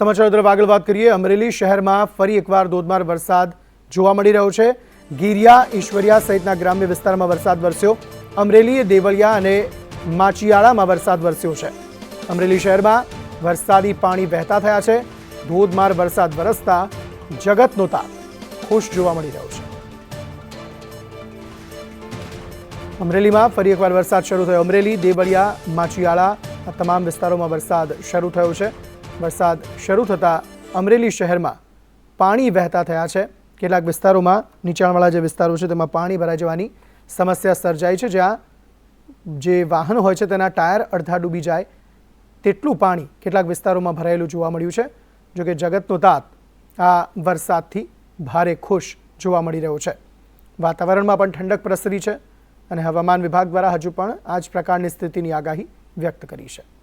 સમાચાર તરફ આગળ વાત કરીએ. અમરેલી શહેરમાં ફરી એકવાર ધોધમાર વરસાદ જોવા મળી રહ્યો છે. ગીરિયા, ઈશ્વરિયા સહિતના ગ્રામ્ય વિસ્તારમાં વરસાદ વરસ્યો. અમરેલી, દેવળિયા અને માચિયાળામાં વરસાદ વરસ્યો છે. અમરેલી શહેરમાં વરસાદી પાણી વહેતા થયા છે. ધોધમાર વરસાદ વરસતા જગતનો તાપ ખુશ જોવા મળી રહ્યો છે. અમરેલીમાં ફરી એકવાર વરસાદ શરૂ થયો. અમરેલી, દેવળિયા, માચિયાળા આ તમામ વિસ્તારોમાં વરસાદ શરૂ થયો છે. વરસાદ શરૂ થતાં અમરેલી શહેરમાં પાણી વહેતા થયા છે. કેટલાક વિસ્તારોમાં નીચાણવાળા જે વિસ્તારો છે, તેમાં પાણી ભરાઈ જવાની સમસ્યા સર્જાઈ છે. જ્યાં જે વાહન હોય છે, તેના ટાયર અડધા ડૂબી જાય તેટલું પાણી કેટલાક વિસ્તારોમાં ભરાયેલું જોવા મળ્યું છે. જોકે જગતનો તાત આ વરસાદથી ભારે ખુશ જોવા મળી રહ્યો છે. વાતાવરણમાં પણ ઠંડક પ્રસરી છે અને હવામાન વિભાગ દ્વારા હજુ પણ આ જ પ્રકારની સ્થિતિની આગાહી વ્યક્ત કરી છે.